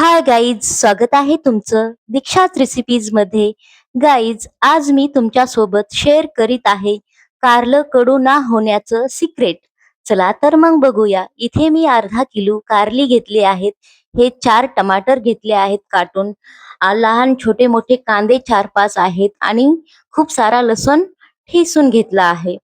Hi guys स्वागत आहे तुमचं दीक्षाच रेसिपीजमध्ये. गाईज आज मी तुमच्यासोबत शेअर करीत आहे कारलं कडू ना होण्याचं सिक्रेट चला तर मग बघूया. इथे मी अर्धा किलो कारली घेतली आहेत. हे चार टमाटर घेतले आहेत काटून. लहान छोटे मोठे कांदे चार पाच आहेत आणि खूप सारा लसूण ठेसून घेतला आहे.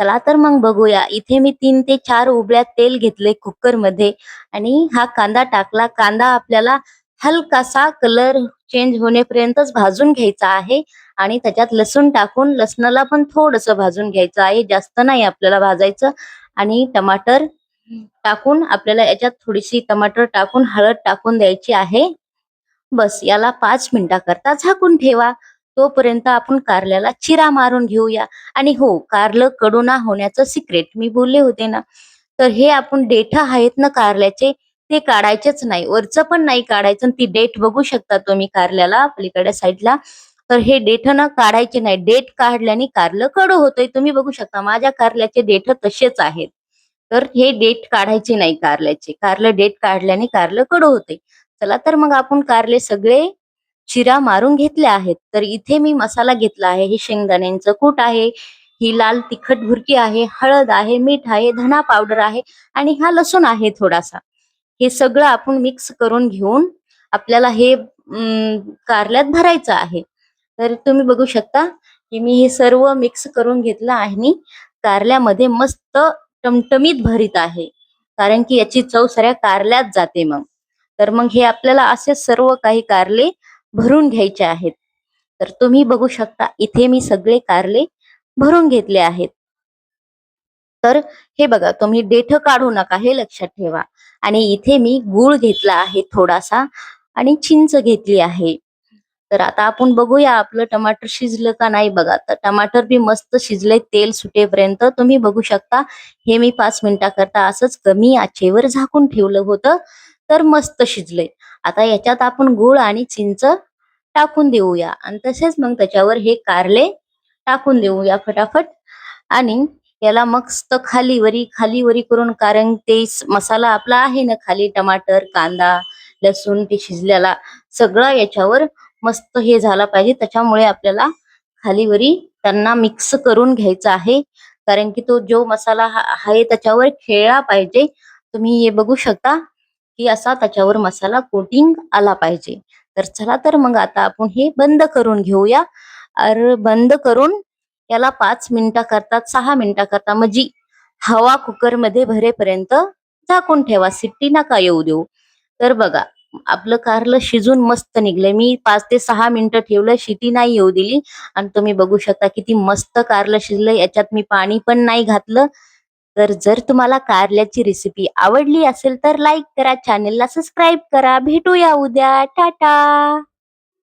चला तर मग बघूया. इथे मी तीन ते चार उबळ्या तेल घेतले कुकरमध्ये आणि हा कांदा टाकला. कांदा आपल्याला हलकासा कलर चेंज होण्यापर्यंतच भाजून घ्यायचा आहे आणि त्याच्यात लसूण टाकून लसणाला पण थोडस भाजून घ्यायचं आहे. जास्त नाही आपल्याला भाजायचं. आणि टमाटर टाकून आपल्याला याच्यात थोडीशी टमाटर टाकून हळद टाकून द्यायची आहे. बस याला पाच मिनिटाकरता झाकून ठेवा. तोपर्यंत आपण कारल्याला चिरा मारून घेऊया. आणि हो कारलं कडू ना होण्याचं सिक्रेट मी बोलले होते ना? तर हे आपण डेठ आहेत ना कारल्याचे? ते काढायचेच नाही. वरचं पण नाही काढायचं आणि ती डेट बघू शकता तुम्ही कारल्याला पलीकडे साईडला. तर हे डेठ ना काढायचे नाही. डेट काढल्याने कारलं कडू होतंय. तुम्ही बघू शकता माझ्या कारल्याचे डेठ तसेच आहेत. तर हे डेट काढायचे नाही कारल्याचे. कारलं डेट काढल्याने कारलं कडू होते चला तर मग आपण कारले सगळे चिरा मारून घेतल्या आहेत. तर इथे मी मसाला घेतला आहे. हे शेंगदाण्यांचं कूट आहे. ही लाल तिखट भुरकी आहे. हळद आहे. मीठ आहे. धना पावडर आहे. आणि हा लसूण आहे थोडासा. हे सगळं आपण मिक्स करून घेऊन आपल्याला हे कारल्यात भरायचं आहे. तर तुम्ही बघू शकता की मी हे सर्व मिक्स करून घेतलं आहे आणि कारल्यामध्ये मस्त टमटमीत भरीत आहे. कारण की याची चव सऱ्या कारल्यात जाते मग. तर मग हे आपल्याला असे सर्व काही कारले भरून घ्यायचे आहेत. तर तुम्ही बघू शकता इथे मी सगळे कारले भरून घेतले आहेत. तर हे बघा तुम्ही डेठ काढू नका हे लक्षात ठेवा. आणि इथे मी गूळ घेतला आहे थोडासा आणि चिंच घेतली आहे. तर आता आपण बघूया आपलं टमाटर शिजलं का नाही बघा. तर टमाटर बी मस्त शिजले तेल सुटेपर्यंत तुम्ही बघू शकता. हे मी पाच मिनिटाकरता असंच कमी आचेवर झाकून ठेवलं होतं तर मस्त शिजले. आता याच्यात आपण गूळ आणि चिंच टाकून देऊया. आणि तसेच मग त्याच्यावर हे कारले टाकून देऊया फटाफट. आणि याला मस्त खालीवरी खालीवरी करून कारण ते मसाला आपला आहे ना खाली टमाटर कांदा लसूण ते शिजलेला सगळा याच्यावर मस्त हे झाला पाहिजे. त्याच्यामुळे आपल्याला खालीवरी त्यांना मिक्स करून घ्यायचा आहे. कारण की तो जो मसाला आहे त्याच्यावर खेळला पाहिजे. तुम्ही हे बघू शकता. की असा त्याच्यावर मसाला कोटिंग आला पाहिजे. तर चला तर मग आता आपण हे बंद करून घेऊया. अर बंद करून याला पाच मिनिटा करता सहा मिनिटा करता म्हणजे हवा कुकरमध्ये भरेपर्यंत झाकून ठेवा. सिट्टी नका येऊ देऊ. तर बघा आपलं कारलं शिजून मस्त निघलंय. मी पाच ते सहा मिनिटं ठेवलं शिटी नाही येऊ दिली. आणि तुम्ही बघू शकता किती मस्त कारलं शिजलंय. याच्यात मी पाणी पण नाही घातलं. तर जर तुम्हाला कारल्याची रेसिपी आवडली असेल तर लाईक करा चॅनेलला सबस्क्राईब करा. भेटूया उद्या. टाटा!